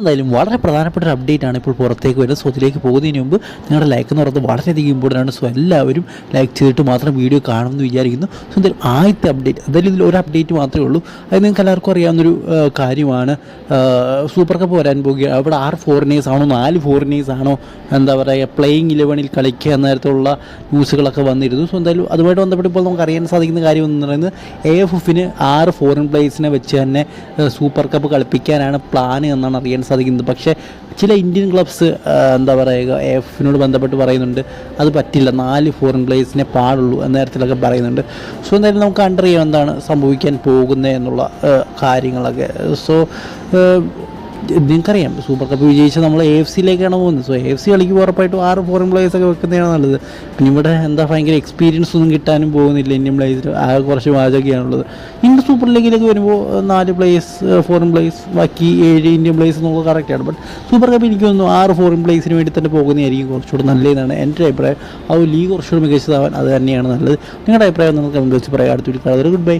എന്തായാലും വളരെ പ്രധാനപ്പെട്ട ഒരു അപ്ഡേറ്റ് ആണ് ഇപ്പോൾ പുറത്തേക്ക് വരുന്നത്. സോ അതിലേക്ക് പോകുന്നതിന് മുമ്പ് നിങ്ങളുടെ ലൈക്ക് എന്ന് പറയുന്നത് വളരെയധികം ഇമ്പോർട്ടന്റ് ആണ്. സോ എല്ലാവരും ലൈക്ക് ചെയ്തിട്ട് മാത്രം വീഡിയോ കാണുമെന്ന് വിചാരിക്കുന്നു. സോ എന്തായാലും ആദ്യത്തെ അപ്ഡേറ്റ് എന്തായാലും ഇതിൽ ഒരു അപ്ഡേറ്റ് മാത്രമേ ഉള്ളൂ. അത് നിങ്ങൾക്ക് എല്ലാവർക്കും അറിയാവുന്നൊരു കാര്യമാണ്. സൂപ്പർ കപ്പ് വരാൻ പോകുക അവിടെ ആറ് ഫോറിനേഴ്സ് ആണോ നാല് ഫോറിനേഴ്സ് ആണോ എന്താ പറയുക പ്ലേയിങ് ഇലവനിൽ കളിക്കുക എന്ന തരത്തിലുള്ള ന്യൂസുകളൊക്കെ വന്നിരുന്നു. സോ എന്തായാലും അതുമായിട്ട് ബന്ധപ്പെട്ട് ഇപ്പോൾ നമുക്ക് അറിയാൻ സാധിക്കുന്ന കാര്യം എന്ന് പറയുന്നത് എ എഫ് എഫിന് ആറ് ഫോറിൻ പ്ലേയേഴ്സിനെ വെച്ച് തന്നെ സൂപ്പർ കപ്പ് കളിപ്പിക്കാനാണ് പ്ലാൻ എന്നാണ് അറിയാൻ സാധിക്കുന്നത്. പക്ഷേ ചില ഇന്ത്യൻ ക്ലബ്സ് എന്താ പറയുക എഫിനോട് ബന്ധപ്പെട്ട് പറയുന്നുണ്ട് അത് പറ്റില്ല നാല് ഫോറിൻ പ്ലേയേഴ്സിനെ പാടുള്ളൂ എന്ന തരത്തിലൊക്കെ പറയുന്നുണ്ട്. സോ എന്തായാലും നമുക്ക് കണ്ടറിയാം എന്താണ് സംഭവിക്കാൻ പോകുന്നത് എന്നുള്ള കാര്യങ്ങളൊക്കെ. സോ നിങ്ങൾക്കറിയാം സൂപ്പർ കപ്പ് വിജയിച്ച് നമ്മൾ എ എഫ് സിയിലേക്കാണ് പോകുന്നത്. സോ എ എഫ് സി കളിക്ക് ഉറപ്പായിട്ടും ആറ് ഫോറിൻ പ്ലേയേഴ്സൊക്കെ വെക്കുന്നതാണ് നല്ലത്. പിന്നെ ഇവിടെ എന്താ ഭയങ്കര എക്സ്പീരിയൻസ് ഒന്നും കിട്ടാനും പോകുന്നില്ല ഇന്ത്യൻ പ്ലേയേഴ്സിൽ ആകെ കുറച്ച് വാചൊക്കെയാണുള്ളത് ഇന്ത്യൻ സൂപ്പർ ലീഗിലേക്ക് വരുമ്പോൾ നാല് പ്ലേയേഴ്സ് ഫോറിൻ പ്ലേയേഴ്സ് ബാക്കി ഏഴ് ഇന്ത്യൻ പ്ലേയേഴ്സ് എന്നുള്ളത് കറക്റ്റാണ് ബട്ട് സൂപ്പർ കപ്പ് എനിക്ക് തോന്നുന്നു ആറ് ഫോറിൻ പ്ലേയേഴ്സിന് വേണ്ടി തന്നെ പോകുന്നതായിരിക്കും കുറച്ചുകൂടെ നല്ലതെന്നാണ് എന്റെ അഭിപ്രായം. ആ ലീഗ് കുറച്ചുകൂടി മികച്ചതാവാൻ അത് തന്നെയാണ് നല്ലത്. നിങ്ങളുടെ അഭിപ്രായം നമുക്ക് വെച്ച് പറയാം. അടുത്തൊരു ഗുഡ് ബൈ